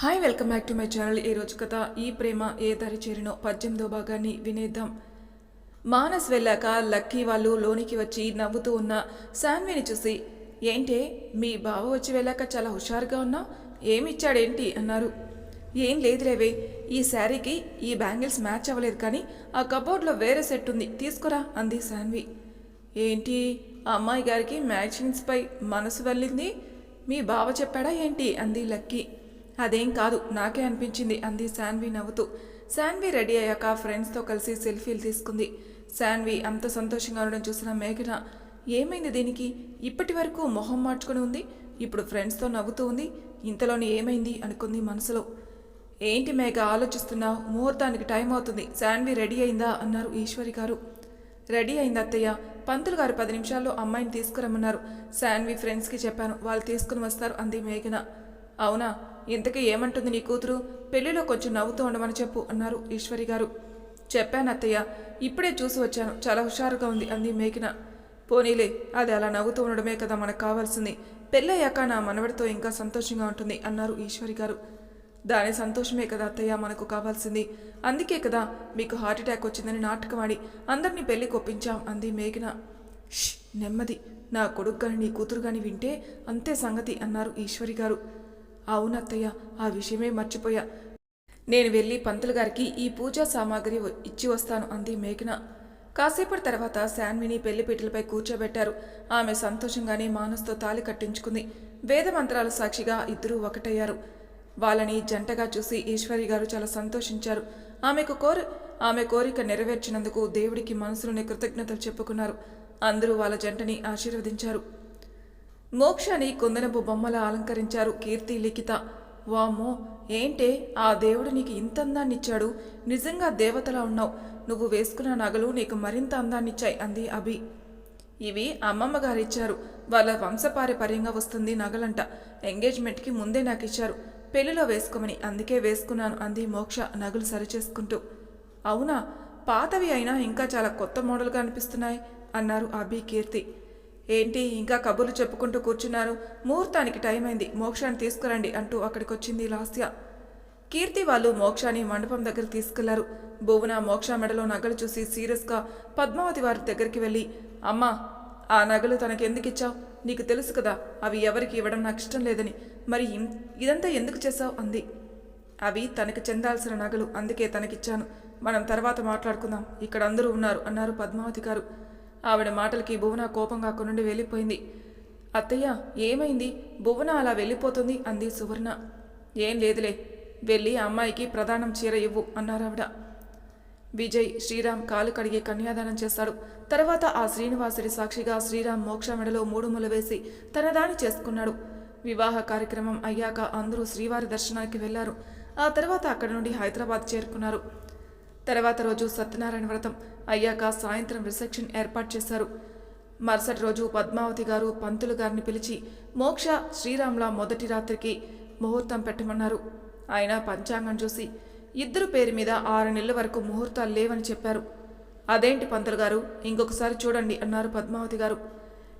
Hi welcome back to my channel ఈ రోజు కథ ఈ ప్రేమ ఏ దరి చేరినో పద్దెనిమిదో భాగాన్ని వినేద్దాం. మానస్ వెళ్ళాక లక్కీ వాళ్ళు లోనికి వచ్చి నవ్వుతూ ఉన్న శాన్విని చూసి ఏంటే మీ బావ వచ్చి వెళ్ళాక చాలా హుషారుగా ఉన్నా? ఏమిచ్చాడేంటి? అన్నారు. ఏం లేదులేవే ఈ శారీకి ఈ బ్యాంగిల్స్ మ్యాచ్ అవ్వలేదు కానీ ఆ కబోర్డ్లో వేరే సెట్ ఉంది తీసుకురా అంది శాన్వి. ఏంటి ఆ అమ్మాయి గారికి మ్యాచింగ్స్పై మనసు వెళ్ళింది? మీ బావ చెప్పాడా ఏంటి? అంది లక్కీ. అదేం కాదు నాకే అనిపించింది అంది శాన్వి నవ్వుతూ. శాన్వి రెడీ అయ్యాక ఫ్రెండ్స్తో కలిసి సెల్ఫీలు తీసుకుంది. శాన్వి అంత సంతోషంగా ఉండడం చూసిన మేఘన ఏమైంది దీనికి? ఇప్పటి వరకు మొహం మార్చుకుని ఉంది ఇప్పుడు ఫ్రెండ్స్తో నవ్వుతూ ఉంది ఇంతలోని ఏమైంది అనుకుంది మనసులో. ఏంటి మేఘ ఆలోచిస్తున్నావు ముహూర్తానికి టైం అవుతుంది శాన్వి రెడీ అయిందా? అన్నారు ఈశ్వరి గారు. రెడీ అయింది అత్తయ్య పంతులు గారు పది నిమిషాల్లో అమ్మాయిని తీసుకురమ్మన్నారు. శాన్వి ఫ్రెండ్స్కి చెప్పాను వాళ్ళు తీసుకుని వస్తారు అంది మేఘన. అవునా? ఇంతకీ ఏమంటుంది నీ కూతురు? పెళ్ళిలో కొంచెం నవ్వుతూ ఉండమని చెప్పు అన్నారు ఈశ్వరి గారు. చెప్పాను అత్తయ్య ఇప్పుడే చూసి వచ్చాను. చాలా హుషారుగా ఉంది అంది మేఘన. పోనీలే అది అలా నవ్వుతూ ఉండడమే కదా మనకు కావాల్సింది. పెళ్ళయ్యాక నా మనవడితో ఇంకా సంతోషంగా ఉంటుంది అన్నారు ఈశ్వరి గారు. దాని సంతోషమే కదా అత్తయ్య మనకు కావాల్సింది. అందుకే కదా మీకు హార్ట్ అటాక్ వచ్చిందని నాటకమాడి అందరినీ పెళ్ళి కొప్పించాం అంది మేఘన. నెమ్మది. నా కొడుకు గాని నీ కూతురు గాని వింటే అంతే సంగతి అన్నారు ఈశ్వరి గారు. అవునత్తయ్య ఆ విషయమే మర్చిపోయా. నేను వెళ్ళి పంతులు గారికి ఈ పూజా సామాగ్రి ఇచ్చి వస్తాను అంది మేఘన. కాసేపటి తర్వాత శాన్విని పెళ్ళిపీటలపై కూర్చోబెట్టారు. ఆమె సంతోషంగానే మానస్తో తాలి కట్టించుకుంది. వేదమంత్రాల సాక్షిగా ఇద్దరూ ఒకటయ్యారు. వాళ్ళని జంటగా చూసి ఈశ్వరి గారు చాలా సంతోషించారు. ఆమెకు కోరి ఆమె కోరిక నెరవేర్చినందుకు దేవుడికి మనసులోని కృతజ్ఞతలు చెప్పుకున్నారు. అందరూ వాళ్ళ జంటని ఆశీర్వదించారు. మోక్షని కుందనపు బొమ్మలా అలంకరించారు కీర్తి లిఖిత. వామ్మో ఏంటే? ఆ దేవుడు నీకు ఇంత అందాన్నిచ్చాడు. నిజంగా దేవతలా ఉన్నావు. నువ్వు వేసుకున్న నగలు నీకు మరింత అందాన్నిచ్చాయి అంది అభి. ఇవి అమ్మమ్మ గారు ఇచ్చారు వాళ్ళ వంశపారపర్యంగా వస్తుంది నగలంట. ఎంగేజ్మెంట్కి ముందే నాకు ఇచ్చారు పెళ్ళిలో వేసుకోమని అందుకే వేసుకున్నాను అంది మోక్ష నగలు సరిచేసుకుంటూ. అవునా? పాతవి అయినా ఇంకా చాలా కొత్త మోడల్గా అనిపిస్తున్నాయి అన్నారు అభి కీర్తి. ఏంటి ఇంకా కబుర్లు చెప్పుకుంటూ కూర్చున్నారు? ముహూర్తానికి టైం అయింది మోక్షాన్ని తీసుకురండి అంటూ అక్కడికి వచ్చింది లాస్య. కీర్తి వాళ్ళు మోక్షాన్ని మండపం దగ్గర తీసుకెళ్ళారు. భువన మోక్ష మెడలో నగలు చూసి సీరియస్గా పద్మావతి వారి దగ్గరికి వెళ్ళి అమ్మా ఆ నగలు తనకెందుకు ఇచ్చావు నీకు తెలుసు కదా అవి ఎవరికి ఇవ్వడం నాకు ఇష్టం లేదని. మరి ఇదంతా ఎందుకు చేశావు? అంది. అవి తనకు చెందాల్సిన నగలు అందుకే తనకిచ్చాను. మనం తర్వాత మాట్లాడుకుందాం. ఇక్కడ అందరూ ఉన్నారు అన్నారు పద్మావతి గారు. ఆవిడ మాటలకి భువన కోపంగా కొనుండి వెళ్ళిపోయింది. అత్తయ్య ఏమైంది? భువన అలా వెళ్ళిపోతుంది అంది సువర్ణ. ఏం లేదులే వెళ్ళి అమ్మాయికి ప్రధానం చీర ఇవ్వు అన్నారావిడ విజయ్ శ్రీరామ్ కాలు కడిగి కన్యాదానం చేస్తాడు. తర్వాత ఆ శ్రీనివాసుడి సాక్షిగా శ్రీరామ్ మోక్ష మెడలో మూడు ముల వేసి తనదాని చేసుకున్నాడు. వివాహ కార్యక్రమం అయ్యాక అందరూ శ్రీవారి దర్శనానికి వెళ్ళారు. ఆ తర్వాత అక్కడి నుండి హైదరాబాద్ చేరుకున్నారు. తర్వాత రోజు సత్యనారాయణ వ్రతం అయ్యాక సాయంత్రం రిసెప్షన్ ఏర్పాటు చేశారు. మరుసటి రోజు పద్మావతి గారు పంతులు గారిని పిలిచి మోక్ష శ్రీరాముల మొదటి రాత్రికి ముహూర్తం పెట్టమన్నారు. ఆయన పంచాంగం చూసి ఇద్దరు పేరు మీద ఆరు నెలల వరకు ముహూర్తాలు లేవని చెప్పారు. అదేంటి పంతులు గారు? ఇంకొకసారి చూడండి అన్నారు పద్మావతి గారు.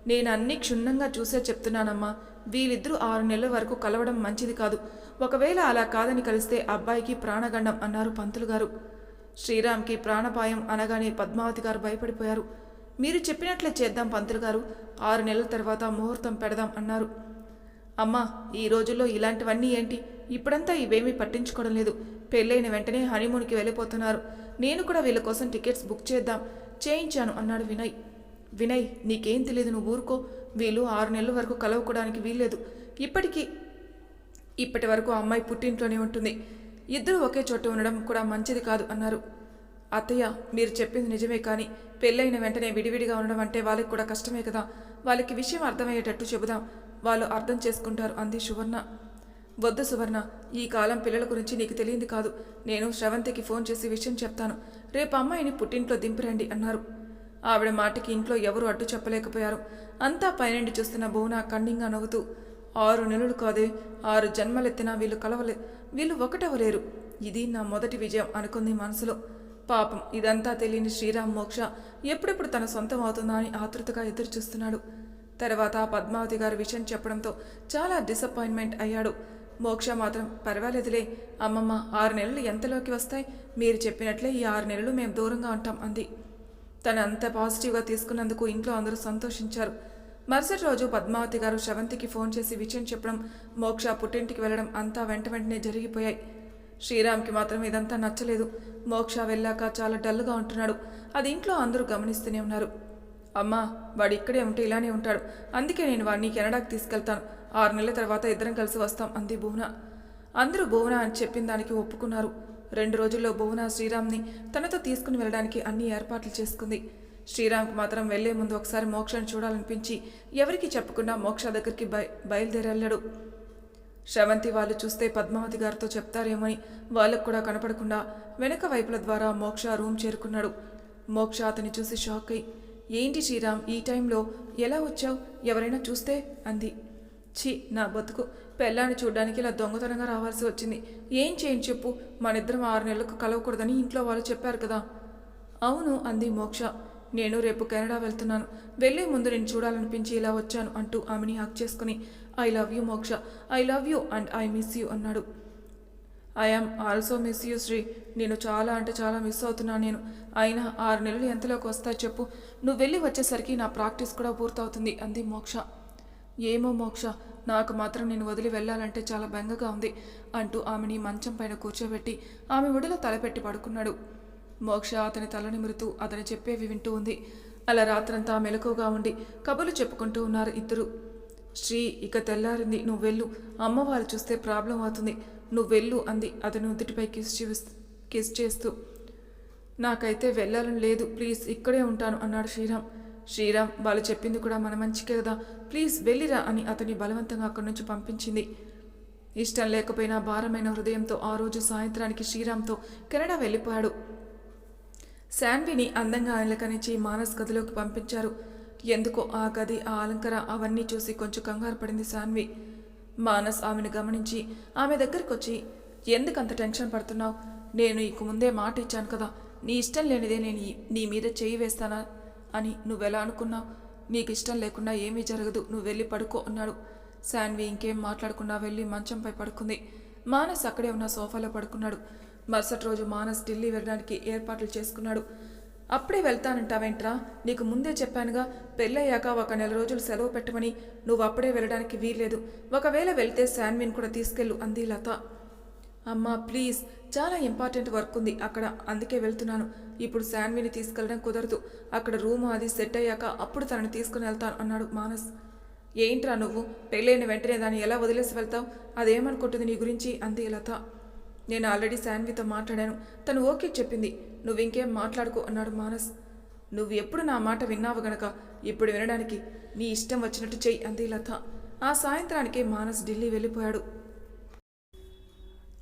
నేను అన్ని క్షుణ్ణంగా చూసే చెప్తున్నానమ్మా. వీళ్ళిద్దరూ ఆరు నెలల వరకు కలవడం మంచిది కాదు. ఒకవేళ అలా కాదని కలిస్తే అబ్బాయికి ప్రాణగండం అన్నారు పంతులు గారు. శ్రీరామ్కి ప్రాణపాయం అనగానే పద్మావతి గారు భయపడిపోయారు. మీరు చెప్పినట్లే చేద్దాం పంతులు గారు. ఆరు నెలల తర్వాత ముహూర్తం పెడదాం అన్నారు. అమ్మా ఈ రోజుల్లో ఇలాంటివన్నీ ఏంటి? ఇప్పుడంతా ఇవేమీ పట్టించుకోవడం లేదు. పెళ్ళైన వెంటనే హనీమూన్కి వెళ్ళిపోతున్నారు. నేను కూడా వీళ్ళ కోసం టికెట్స్ బుక్ చేద్దాం. చేయించాను అన్నాడు వినయ్. వినయ్ నీకేం తెలియదు నువ్వు ఊరుకో. వీళ్ళు ఆరు నెలల వరకు కలవకోవడానికి వీల్లేదు. ఇప్పటికీ ఇప్పటి వరకు అమ్మాయి పుట్టింట్లోనే ఉంటుంది. ఇద్దరు ఒకే చోట ఉండడం కూడా మంచిది కాదు అన్నారు. అత్తయ్య మీరు చెప్పింది నిజమే కానీ పెళ్ళైన వెంటనే విడివిడిగా ఉండడం అంటే వాళ్ళకి కూడా కష్టమే కదా. వాళ్ళకి విషయం అర్థమయ్యేటట్టు చెబుదాం. వాళ్ళు అర్థం చేసుకుంటారు అంది సువర్ణ. వద్దు సువర్ణ ఈ కాలం పిల్లల గురించి నీకు తెలియంది కాదు. నేను శ్రవంతికి ఫోన్ చేసి విషయం చెప్తాను. రేపు అమ్మాయిని పుట్టింట్లో దింపిరండి అన్నారు. ఆవిడ మాటకి ఇంట్లో ఎవరూ అడ్డు చెప్పలేకపోయారు. అంతా పైనుండి చూస్తున్న భువన కన్నింగా నవ్వుతూ ఆరు నెలలు కాదే ఆరు జన్మలెత్తినా వీళ్ళు కలవలే. వీళ్ళు ఒకటవలేరు ఇది నా మొదటి విజయం అనుకుంది మనసులో. పాపం ఇదంతా తెలియని శ్రీరామ్ మోక్ష ఎప్పుడెప్పుడు తన సొంతం అవుతుందా అని ఆతృతగా ఎదురుచూస్తున్నాడు. తర్వాత పద్మావతి గారు విషయం చెప్పడంతో చాలా డిసప్పాయింట్మెంట్ అయ్యాడు. మోక్ష మాత్రం పర్వాలేదులే అమ్మమ్మ ఆరు నెలలు ఎంతలోకి వస్తాయి? మీరు చెప్పినట్లే ఈ ఆరు నెలలు మేము దూరంగా ఉంటాం అంది. తను అంత పాజిటివ్గా తీసుకున్నందుకు ఇంట్లో అందరూ సంతోషించారు. మరుసటి రోజు పద్మావతి గారు శ్రవంతికి ఫోన్ చేసి విషయం చెప్పడం మోక్ష పుట్టింటికి వెళ్ళడం అంతా వెంట వెంటనే జరిగిపోయాయి. శ్రీరామ్కి మాత్రం ఇదంతా నచ్చలేదు. మోక్ష వెళ్ళాక చాలా డల్గా ఉంటున్నాడు. అది ఇంట్లో అందరూ గమనిస్తూనే ఉన్నారు. అమ్మా వాడు ఇక్కడే ఉంటే ఇలానే ఉంటాడు. అందుకే నేను వాడిని కెనడాకి తీసుకెళ్తాను. ఆరు నెలల తర్వాత ఇద్దరం కలిసి వస్తాం అంది భువన. అందరూ భువన అని చెప్పిన దానికి ఒప్పుకున్నారు. రెండు రోజుల్లో భువన శ్రీరామ్ని తనతో తీసుకుని వెళ్ళడానికి అన్ని ఏర్పాట్లు చేసుకుంది. శ్రీరామ్కి మాత్రం వెళ్ళే ముందు ఒకసారి మోక్షాన్ని చూడాలనిపించి ఎవరికి చెప్పకుండా మోక్ష దగ్గరికి బయ బయలుదేరెళ్ళాడు. శ్రవంతి వాళ్ళు చూస్తే పద్మావతి గారితో చెప్తారేమని వాళ్ళకు కూడా కనపడకుండా వెనక వైపుల ద్వారా మోక్ష రూమ్ చేరుకున్నాడు. మోక్ష అతని చూసి షాక్ అయి ఏంటి శ్రీరామ్ ఈ టైంలో ఎలా వచ్చావు? ఎవరైనా చూస్తే? అంది. ఛీ నా బతుకు. పెళ్ళాన్ని చూడ్డానికి ఇలా దొంగతనంగా రావాల్సి వచ్చింది. ఏం చేయని చెప్పు. మనిద్దరం ఆరు నెలలకు కలవకూడదని ఇంట్లో వాళ్ళు చెప్పారు కదా. అవును అంది మోక్ష. నేను రేపు కెనడా వెళ్తున్నాను. వెళ్ళే ముందు నేను చూడాలనిపించి ఇలా వచ్చాను అంటూ ఆమెని హక్ చేసుకుని I love you Moksha. I love you and I miss you అన్నాడు. I am also miss you Sri. నేను చాలా అంటే చాలా మిస్ అవుతున్నాను నేను. అయినా ఆరు నెలలు ఎంతలోకి వస్తాయి చెప్పు. నువ్వు వెళ్ళి వచ్చేసరికి నా ప్రాక్టీస్ కూడా పూర్తవుతుంది అంది మోక్ష. ఏమో మోక్ష. నాకు మాత్రం నేను వదిలి వెళ్ళాలంటే చాలా బెంగగా ఉంది అంటూ ఆమెని మంచం పైన కూర్చోబెట్టి ఆమె ఒడిలో తలపెట్టి పడుకున్నాడు. మోక్ష అతని తల నిమురుతూ అతని చెప్పేవి వింటూ ఉంది. అలా రాత్రంతా మెలకుగా ఉండి కబులు చెప్పుకుంటూ ఉన్నారు ఇద్దరు. శ్రీ ఇక తెల్లారింది నువ్వు వెళ్ళు. అమ్మవారు చూస్తే ప్రాబ్లం అవుతుంది. నువ్వు వెళ్ళు అంది అతని ఉద్దిటిపై కిస్ చేస్తూ కిస్ చేస్తూ. నాకైతే వెళ్ళాలని లేదు. ప్లీజ్ ఇక్కడే ఉంటాను అన్నాడు శ్రీరామ్. శ్రీరామ్ వాళ్ళు చెప్పింది కూడా మన మంచికే కదా. ప్లీజ్ వెళ్ళిరా అని అతని బలవంతంగా అక్కడి నుంచి పంపించింది. ఇష్టం లేకపోయినా భారమైన హృదయంతో ఆ రోజు సాయంత్రానికి శ్రీరామ్తో కెనడా వెళ్ళిపోయాడు. శాన్విని అందంగా అలకరించి మానస్ గదిలోకి పంపించారు. ఎందుకో ఆ గది ఆ అలంకర అవన్నీ చూసి కొంచెం కంగారు పడింది శాన్వి. మానస్ ఆమెను గమనించి ఆమె దగ్గరికి వచ్చి ఎందుకంత టెన్షన్ పడుతున్నావు? నేను నీకు ముందే మాట ఇచ్చాను కదా. నీ ఇష్టం లేనిదే నేను నీ మీద చేయి వేస్తానా? అని నువ్వెలా అనుకున్నావు? నీకు ఇష్టం లేకుండా ఏమీ జరగదు. నువ్వు వెళ్ళి పడుకో అన్నాడు. శాన్వి ఇంకేం మాట్లాడకుండా వెళ్ళి మంచంపై పడుకుంది. మానస్ అక్కడే ఉన్న సోఫాలో పడుకున్నాడు. మరుసటి రోజు మానస్ ఢిల్లీ వెళ్ళడానికి ఏర్పాట్లు చేసుకున్నాడు. అప్పుడే వెళ్తానంటావేంట్రా? నీకు ముందే చెప్పానుగా పెళ్ళయ్యాక ఒక నెల రోజులు సెలవు పెట్టమని. నువ్వు అప్పుడే వెళ్ళడానికి వీల్లేదు. ఒకవేళ వెళ్తే శాన్విన్ కూడా తీసుకెళ్ళు అంది లత. అమ్మా ప్లీజ్. చాలా ఇంపార్టెంట్ వర్క్ ఉంది అక్కడ. అందుకే వెళ్తున్నాను. ఇప్పుడు శాన్విని తీసుకెళ్ళడం కుదరదు. అక్కడ రూమ్ అది సెట్ అయ్యాక అప్పుడు తనని తీసుకుని వెళ్తాను అన్నాడు మానస్. ఏంట్రా నువ్వు? పెళ్ళైన వెంటనే దాన్ని ఎలా వదిలేసి వెళ్తావు? అదేమనుకుంటుంది నీ గురించి? అంది లత. నేను ఆల్రెడీ శాన్వితో మాట్లాడాను. తను ఓకే చెప్పింది. నువ్వు ఇంకేం మాట్లాడుకో అన్నాడు మానస్. నువ్వు ఎప్పుడు నా మాట విన్నావు గనక ఇప్పుడు వినడానికి నీ ఇష్టం వచ్చినట్టు చెయ్యి అంది లత. ఆ సాయంత్రానికి మానస్ ఢిల్లీ వెళ్ళిపోయాడు.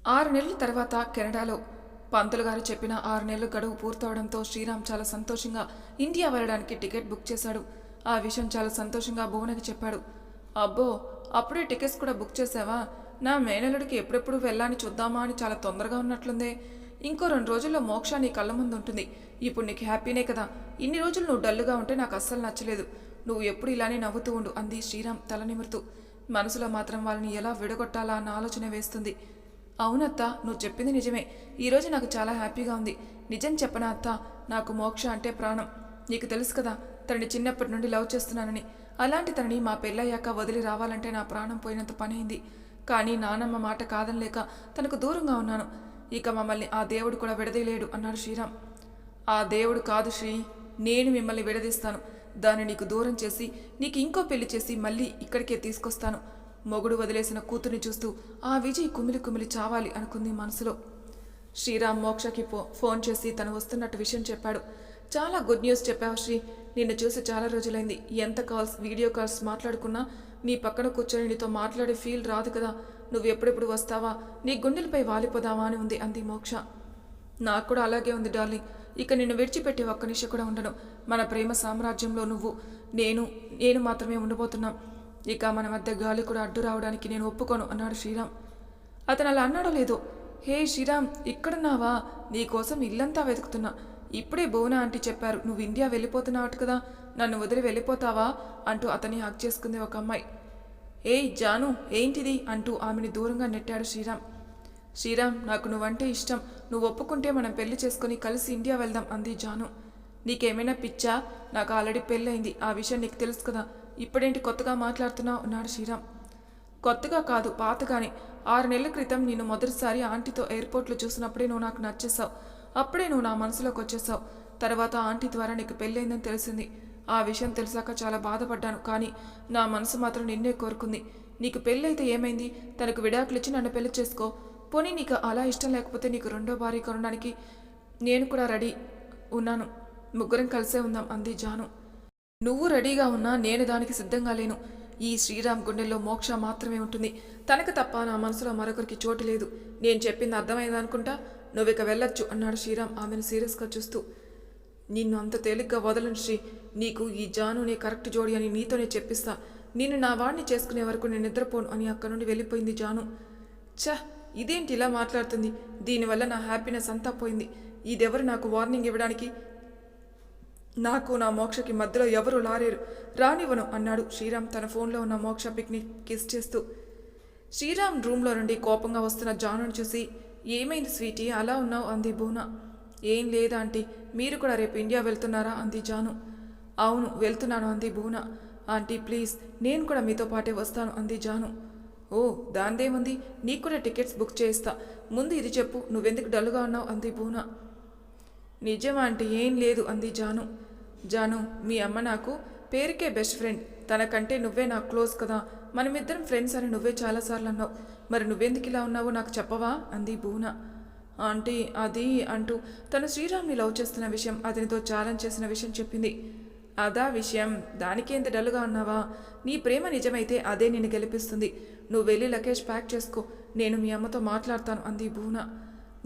ఆరు నెలల తర్వాత కెనడాలో పంతులు గారు చెప్పిన ఆరు నెలలు గడువు పూర్తవడంతో శ్రీరామ్ చాలా సంతోషంగా ఇండియా వెళ్ళడానికి టికెట్ బుక్ చేశాడు. ఆ విషయం చాలా సంతోషంగా భువనకి చెప్పాడు. అబ్బో అప్పుడే టికెట్స్ కూడా బుక్ చేసావా నా మేనలుడికి ఎప్పుడెప్పుడు వెళ్ళాలని చూద్దామా అని చాలా తొందరగా ఉన్నట్లుందే. ఇంకో రెండు రోజుల్లో మోక్ష నీ కళ్ళ ముందు ఉంటుంది. ఇప్పుడు నీకు హ్యాపీనే కదా. ఇన్ని రోజులు నువ్వు డల్లుగా ఉంటే నాకు అస్సలు నచ్చలేదు. నువ్వు ఎప్పుడు ఇలానే నవ్వుతూ ఉండు అంది శ్రీరామ్ తల నిమురుతూ. మనసులో మాత్రం వాళ్ళని ఎలా విడగొట్టాలా అన్న ఆలోచన వేస్తుంది. అవునత్త నువ్వు చెప్పింది నిజమే. ఈరోజు నాకు చాలా హ్యాపీగా ఉంది. నిజం చెప్పనా అత్త? నాకు మోక్ష అంటే ప్రాణం. నీకు తెలుసు కదా తనని చిన్నప్పటి నుండి లవ్ చేస్తున్నానని. అలాంటి తనని మా పెళ్ళయ్యాక వదిలి రావాలంటే నా ప్రాణం పోయినంత పనైంది. కానీ నానమ్మ మాట కాదనలేక తనకు దూరంగా ఉన్నాను. ఇక మమ్మల్ని ఆ దేవుడు కూడా విడదీయలేడు అన్నాడు శ్రీరామ్. ఆ దేవుడు కాదు శ్రీ నేను మిమ్మల్ని విడదీస్తాను. దాన్ని నీకు దూరం చేసి నీకు ఇంకో పెళ్ళి చేసి మళ్ళీ ఇక్కడికే తీసుకొస్తాను. మొగుడు వదిలేసిన కూతుర్ని చూస్తూ ఆ విజయ్ కుమిలి కుమిలి చావాలి అనుకుంది మనసులో. శ్రీరామ్ మోక్షకి ఫో ఫోన్ చేసి తను వస్తున్నట్టు విషయం చెప్పాడు. చాలా గుడ్ న్యూస్ చెప్పావు శ్రీ నిన్ను చూసి చాలా రోజులైంది. ఎంత కాల్స్ వీడియో కాల్స్ మాట్లాడుకున్నా నీ పక్కన కూర్చొని నీతో మాట్లాడే ఫీల్ రాదు కదా. నువ్వు ఎప్పుడెప్పుడు వస్తావా? నీ గుండెలపై వాలిపోదావా అని ఉంది అంది మోక్ష. నాకు కూడా అలాగే ఉంది డార్లింగ్. ఇక నిన్ను విడిచిపెట్టి ఒక్క నిమిషం కూడా ఉండను. మన ప్రేమ సామ్రాజ్యంలో నువ్వు నేను నేను మాత్రమే ఉండబోతున్నాం. ఇక మన మధ్య గాలి కూడా అడ్డు రావడానికి నేను ఒప్పుకోను అన్నాడు శ్రీరామ్. అతను అలా అన్నాడో లేదో? హే శ్రీరామ్ ఇక్కడున్నావా? నీకోసం ఇల్లంతా వెతుకుతున్నా. ఇప్పుడే భువన ఆంటీ చెప్పారు నువ్వు ఇండియా వెళ్ళిపోతున్నావు కదా. నన్ను వదిలి వెళ్ళిపోతావా? అంటూ అతన్ని హక్ చేసుకుంది ఒక అమ్మాయి. ఏయ్ జాను ఏంటిది? అంటూ ఆమెని దూరంగా నెట్టాడు శ్రీరామ్. శ్రీరామ్ నాకు నువ్వంటే ఇష్టం. నువ్వు ఒప్పుకుంటే మనం పెళ్ళి చేసుకుని కలిసి ఇండియా వెళ్దాం అంది జాను. నీకేమైనా పిచ్చా? నాకు ఆల్రెడీ పెళ్ళయింది. ఆ విషయం నీకు తెలుసు కదా. ఇప్పుడేంటి కొత్తగా మాట్లాడుతున్నావు? అన్నాడు శ్రీరామ్. కొత్తగా కాదు పాతగానే. ఆరు నెలల క్రితం నేను మొదటిసారి ఆంటీతో ఎయిర్పోర్ట్లో చూసినప్పుడే నువ్వు నాకు నచ్చేసావు అప్పుడే నువ్వు నా మనసులోకి వచ్చేసావు తర్వాత ఆంటీ ద్వారా నీకు పెళ్ళైందని తెలిసింది. ఆ విషయం తెలిసాక చాలా బాధపడ్డాను. కానీ నా మనసు మాత్రం నిన్నే కోరుకుంది. నీకు పెళ్ళైతే ఏమైంది? తనకు విడాకులు ఇచ్చి నన్ను పెళ్ళి చేసుకో. పోనీ నీకు అలా ఇష్టం లేకపోతే నీకు రెండో భార్య కొనడానికి నేను కూడా రెడీ ఉన్నాను. ముగ్గురం కలిసే ఉందాం అంది జాను. నువ్వు రెడీగా ఉన్నా నేను దానికి సిద్ధంగా లేను. ఈ శ్రీరామ్ గుండెల్లో మోక్ష మాత్రమే ఉంటుంది. తనకు తప్ప నా మనసులో మరొకరికి చోటు లేదు. నేను చెప్పింది అర్థమైందనుకుంటా నువ్వు ఇక వెళ్ళొచ్చు అన్నాడు శ్రీరామ్ ఆమెను సీరియస్గా చూస్తూ. నిన్ను అంత తేలిగ్గా వదలను శ్రీ. నీకు ఈ జానునే కరెక్ట్ జోడి అని నీతోనే చెప్పిస్తా. నిన్ను నా వాడిని చేసుకునే వరకు నేను నిద్రపోను అని అక్కడి నుండి వెళ్ళిపోయింది జాను. ఛ! ఇదేంటి ఇలా మాట్లాడుతుంది? దీనివల్ల నా హ్యాపీనెస్ అంతా పోయింది. ఇదెవరు నాకు వార్నింగ్ ఇవ్వడానికి? నాకు నా మోక్షకి మధ్యలో ఎవరు లారేరు. రానివ్వను అన్నాడు శ్రీరామ్ తన ఫోన్లో ఉన్న మోక్ష పిక్ని కిస్ చేస్తూ. శ్రీరామ్ రూమ్లో నుండి కోపంగా వస్తున్న జానుని చూసి ఏమైంది స్వీటీ? అలా ఉన్నావు అంది భూనా. ఏం లేదా ఆంటీ. మీరు కూడా రేపు ఇండియా వెళ్తున్నారా? అంది జాను. అవును వెళ్తున్నాను అంది భూనా ఆంటీ ప్లీజ్ నేను కూడా మీతో పాటే వస్తాను అంది జాను. ఓ దాందేముంది? నీకు కూడా టికెట్స్ బుక్ చేస్తా ముందు ఇది చెప్పు నువ్వెందుకు డల్గా ఉన్నావు? అంది భూనా నిజమా అంటే ఏం లేదు అంది జాను. జాను మీ అమ్మ నాకు పేరుకే బెస్ట్ ఫ్రెండ్. తనకంటే నువ్వే నాకు క్లోజ్ కదా. మనమిద్దరం ఫ్రెండ్స్ అని నువ్వే చాలాసార్లు అన్నావు మరి నువ్వెందుకు ఇలా ఉన్నావో నాకు చెప్పవా? అంది భూనా ఆంటీ అది అంటూ తను శ్రీరామ్ని లవ్ చేస్తున్న విషయం అతనితో ఛాలెంజ్ చేసిన విషయం చెప్పింది. అదా విషయం. దానికేంత డల్గా ఉన్నావా? నీ ప్రేమ నిజమైతే అదే నిన్ను గెలిపిస్తుంది. నువ్వు వెళ్ళి లగేజ్ ప్యాక్ చేసుకో. నేను మీ అమ్మతో మాట్లాడతాను అంది భువన.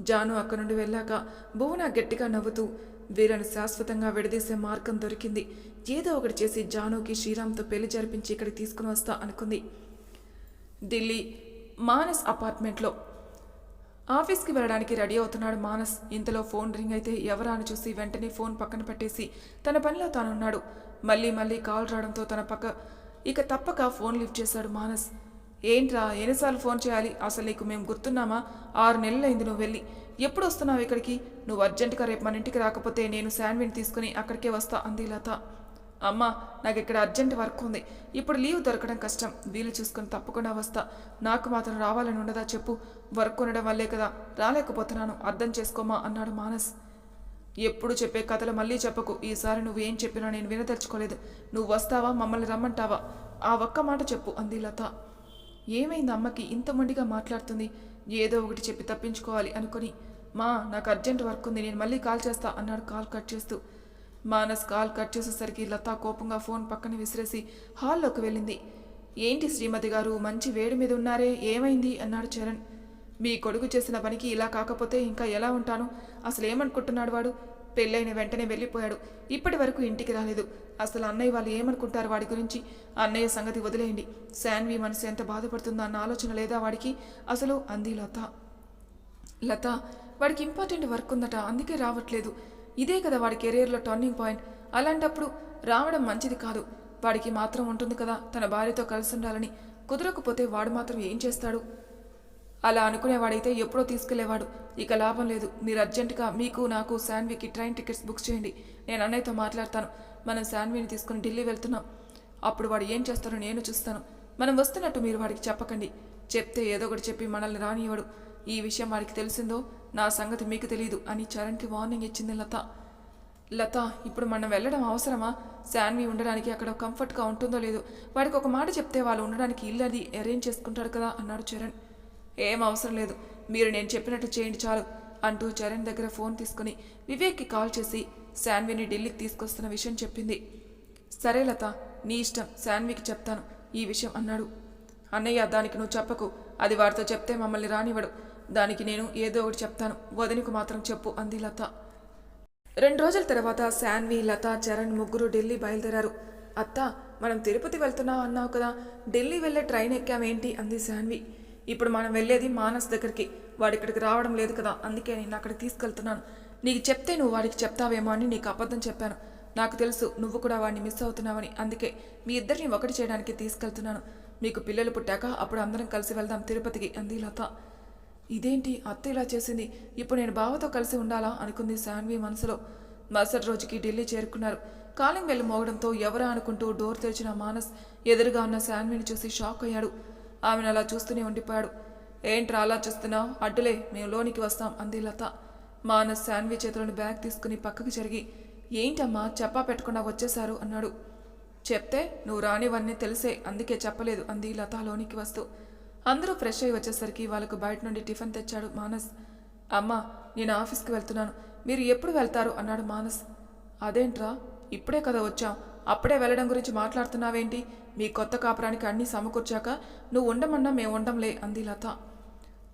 జాను అక్కడి నుండి వెళ్ళాక భువన గట్టిగా నవ్వుతూ వీళ్ళను శాశ్వతంగా విడదీసే మార్గం దొరికింది. ఏదో ఒకటి చేసి జానుకి శ్రీరామ్తో పెళ్ళి జరిపించి ఇక్కడికి తీసుకుని వస్తా అనుకుంది. ఢిల్లీ మానస్ అపార్ట్మెంట్లో ఆఫీస్కి వెళ్ళడానికి రెడీ అవుతున్నాడు మానస్. ఇంతలో ఫోన్ రింగ్ అయితే ఎవరా అని చూసి వెంటనే ఫోన్ పక్కన పెట్టేసి తన పనిలో తానున్నాడు. మళ్ళీ మళ్ళీ కాల్ రావడంతో తన పక్క ఇక తప్పక ఫోన్ లిఫ్ట్ చేశాడు మానస్. ఏంట్రా ఎన్నిసార్లు ఫోన్ చేయాలి? అసలు నీకు మేము గుర్తున్నామా? ఆరు నెలలైంది నువ్వు వెళ్ళి. ఎప్పుడు వస్తున్నావు ఇక్కడికి? నువ్వు అర్జెంటుగా రేపు మన ఇంటికి రాకపోతే నేను శాండ్విన్ తీసుకుని అక్కడికే వస్తా అంది లత. అమ్మా నాకు ఇక్కడ అర్జెంట్ వర్క్ ఉంది. ఇప్పుడు లీవ్ దొరకడం కష్టం. వీలు చూసుకుని తప్పకుండా వస్తా. నాకు మాత్రం రావాలని ఉండదా చెప్పు. వర్క్ ఉండడం వల్లే కదా. రాలేకపోతున్నాను. అర్థం చేసుకోమా అన్నాడు మానస్. ఎప్పుడు చెప్పే కథలు మళ్ళీ చెప్పకు. ఈసారి నువ్వు ఏం చెప్పినా నేను వినదలుచుకోలేదు. నువ్వు వస్తావా? మమ్మల్ని రమ్మంటావా? ఆ ఒక్క మాట చెప్పు అంది లత. ఏమైంది అమ్మకి? ఇంత మొండిగా మాట్లాడుతుంది. ఏదో ఒకటి చెప్పి తప్పించుకోవాలి అనుకుని. మా నాకు అర్జెంట్ వర్క్ ఉంది. నేను మళ్ళీ కాల్ చేస్తా అన్నాడు కాల్ కట్ చేస్తూ. మానస్ కాల్ కట్ చేసేసరికి లతా కోపంగా ఫోన్ పక్కన విసిరేసి హాల్లోకి వెళ్ళింది. ఏంటి శ్రీమతి గారు మంచి వేడి మీద ఉన్నారే ఏమైంది? అన్నాడు చరణ్. మీ కొడుకు చేసిన పనికి ఇలా కాకపోతే ఇంకా ఎలా ఉంటాను? అసలు ఏమనుకుంటున్నాడు వాడు? పెళ్ళైన వెంటనే వెళ్ళిపోయాడు. ఇప్పటి వరకు ఇంటికి రాలేదు. అసలు అన్నయ్య వాళ్ళు ఏమనుకుంటారు వాడి గురించి? అన్నయ్య సంగతి వదిలేయండి. శాన్వి మనసు ఎంత బాధపడుతుందో అన్న ఆలోచన లేదా వాడికి? అసలు అంది లత. లత వాడికి ఇంపార్టెంట్ వర్క్ ఉందట అందుకే రావట్లేదు. ఇదే కదా వాడి కెరీర్లో టర్నింగ్ పాయింట్. అలాంటప్పుడు రావడం మంచిది కాదు. వాడికి మాత్రం ఉంటుంది కదా తన భార్యతో కలిసి ఉండాలని కుదరకపోతే వాడు మాత్రం ఏం చేస్తాడు? అలా అనుకునేవాడైతే ఎప్పుడో తీసుకెళ్ళేవాడు. ఇక లాభం లేదు. మీరు అర్జెంటుగా మీకు నాకు శాన్వికి ట్రైన్ టికెట్స్ బుక్ చేయండి. నేను అన్నయ్యతో మాట్లాడతాను. మనం శాన్విని తీసుకుని ఢిల్లీ వెళ్తున్నాం. అప్పుడు వాడు ఏం చేస్తారో నేను చూస్తాను. మనం వస్తున్నట్టు మీరు వాడికి చెప్పకండి. చెప్తే ఏదో ఒకటి చెప్పి మనల్ని రానివ్వడు ఈ విషయం వాడికి తెలిసిందో నా సంగతి మీకు తెలియదు అని చరణ్కి వార్నింగ్ ఇచ్చింది లత. లత ఇప్పుడు మనం వెళ్ళడం అవసరమా? శాన్వి ఉండడానికి అక్కడ కంఫర్ట్గా ఉంటుందో లేదో? వాడికి ఒక మాట చెప్తే వాళ్ళు ఉండడానికి ఇల్లు అది అరేంజ్ చేసుకుంటాడు కదా అన్నాడు చరణ్. ఏం అవసరం లేదు మీరు నేను చెప్పినట్టు చేయండి చాలు అంటూ చరణ్ దగ్గర ఫోన్ తీసుకుని వివేక్కి కాల్ చేసి శాన్విని ఢిల్లీకి తీసుకొస్తున్న విషయం చెప్పింది. సరే లత నీ ఇష్టం శాన్వికి చెప్తాను ఈ విషయం అన్నాడు. అన్నయ్య దానికి నువ్వు చెప్పకు అది వారితో చెప్తే మమ్మల్ని రానివ్వడు. దానికి నేను ఏదో ఒకటి చెప్తాను. వదినకు మాత్రం చెప్పు అంది లత. రెండు రోజుల తర్వాత శాన్వి లత చరణ్ ముగ్గురు ఢిల్లీ బయలుదేరారు. అత్త మనం తిరుపతి వెళ్తున్నాం అన్నావు కదా ఢిల్లీ వెళ్ళే ట్రైన్ ఎక్కామేంటి? అంది శాన్వి. ఇప్పుడు మనం వెళ్ళేది మానస్ దగ్గరికి. వాడి ఇక్కడికి రావడం లేదు కదా అందుకే నేను అక్కడికి తీసుకెళ్తున్నాను. నీకు చెప్తే నువ్వు వాడికి చెప్తావేమో అని నీకు అబద్ధం చెప్పాను. నాకు తెలుసు నువ్వు కూడా వాడిని మిస్ అవుతున్నావని. అందుకే మీ ఇద్దరిని ఒకటి చేయడానికి తీసుకెళ్తున్నాను. మీకు పిల్లలు పుట్టాక అప్పుడు అందరం కలిసి వెళ్దాం తిరుపతికి అంది లత. ఇదేంటి అత్త ఇలా చేసింది? ఇప్పుడు నేను బావతో కలిసి ఉండాలా? అనుకుంది శాన్వి మనసులో. మరుసటి రోజుకి ఢిల్లీ చేరుకున్నారు. కాలింగ్ బెల్ మోగడంతో ఎవరా అనుకుంటూ డోర్ తెరిచిన మానస్ ఎదురుగా ఉన్న శాన్విని చూసి షాక్ అయ్యాడు. ఆమెను అలా చూస్తూనే ఉండిపోయాడు. ఏంట్రా అలా చూస్తున్నావు? అడ్డులే మేము లోనికి వస్తాం అంది లత. మానస్ శాన్వి చేతిలోని బ్యాగ్ తీసుకుని పక్కకి జరిగి ఏంటమ్మా చెప్పా పెట్టకుండా వచ్చేశారు అన్నాడు. చెప్తే నువ్వు రానివన్నీ తెలిసే అందుకే చెప్పలేదు అంది లత లోనికి వస్తూ. అందరూ ఫ్రెష్ అయ్యి వచ్చేసరికి వాళ్ళకు బయట నుండి టిఫిన్ తెచ్చాడు మానస్. అమ్మా నేను ఆఫీస్కి వెళ్తున్నాను. మీరు ఎప్పుడు వెళ్తారు? అన్నాడు మానస్. అదేంట్రా? ఇప్పుడే కదా వచ్చాం. అప్పుడే వెళ్ళడం గురించి మాట్లాడుతున్నావేంటి? మీ కొత్త కాపురానికి అన్నీ సమకూర్చాక నువ్వు ఉండమన్నా మేము ఉండంలే అంది లత.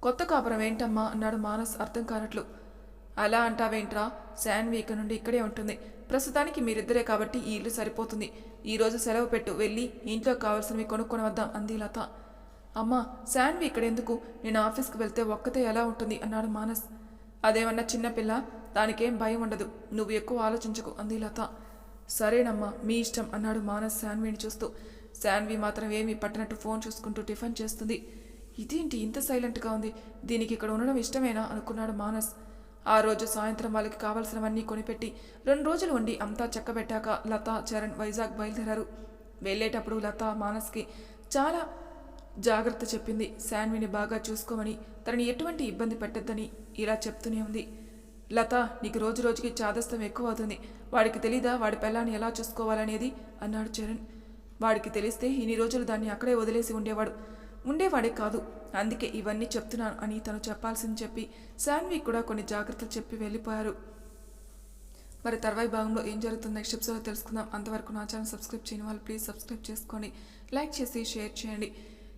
కొత్త కాపురం ఏంటమ్మా? అన్నాడు మానస్ అర్థం కానట్లు. అలా అంటావేంట్రా? శాన్వి ఇక నుండి ఇక్కడే ఉంటుంది. ప్రస్తుతానికి మీరిద్దరే కాబట్టి ఈ ఇల్లు సరిపోతుంది. ఈరోజు సెలవు పెట్టు వెళ్ళి ఇంట్లో కావాల్సినవి కొనుక్కొని వద్దాం అంది లత. అమ్మా శాన్వి ఇక్కడ ఎందుకు నేను ఆఫీస్కి వెళ్తే ఒక్కతే ఎలా ఉంటుంది? అన్నాడు మానస్. అదేమన్నా చిన్నపిల్ల దానికేం భయం ఉండదు. నువ్వు ఎక్కువ ఆలోచించకు అంది లత. సరేనమ్మా మీ ఇష్టం అన్నాడు మానస్ శాన్విని చూస్తూ. శాన్వి మాత్రం ఏమీ పట్టినట్టు ఫోన్ చూసుకుంటూ టిఫిన్ చేస్తుంది. ఇదేంటి ఇంత సైలెంట్గా ఉంది? దీనికి ఇక్కడ ఉండడం ఇష్టమేనా? అనుకున్నాడు మానస్. ఆ రోజు సాయంత్రం వాళ్ళకి కావాల్సినవన్నీ కొనిపెట్టి రెండు రోజులు ఉండి అంతా చక్కబెట్టాక లత చరణ్ వైజాగ్ బయలుదేరారు. వెళ్ళేటప్పుడు లత మానస్కి చాలా జాగ్రత్త చెప్పింది. శాన్విని బాగా చూసుకోమని తనని ఎటువంటి ఇబ్బంది పెట్టద్దని ఇలా చెప్తూనే ఉంది. లత నీకు రోజు రోజుకి చాదస్తం ఎక్కువ అవుతుంది వాడికి తెలీదా వాడి పిల్లాన్ని ఎలా చూసుకోవాలనేది? అన్నాడు చరణ్. వాడికి తెలిస్తే ఇన్ని రోజులు దాన్ని అక్కడే వదిలేసి ఉండేవాడు. ఉండేవాడే కాదు. అందుకే ఇవన్నీ చెప్తున్నాను అని తను చెప్పాల్సింది చెప్పి శాన్వి కూడా కొన్ని జాగ్రత్తలు చెప్పి వెళ్ళిపోయారు. మరి తర్వాయి భాగంలో ఏం జరుగుతుందో నెక్స్ట్ ఎపిసోడ్ తెలుసుకుందాం. అంతవరకు నా ఛానల్ సబ్స్క్రైబ్ చేయని వాళ్ళు ప్లీజ్ సబ్స్క్రైబ్ చేసుకోండి. లైక్ చేసి షేర్ చేయండి.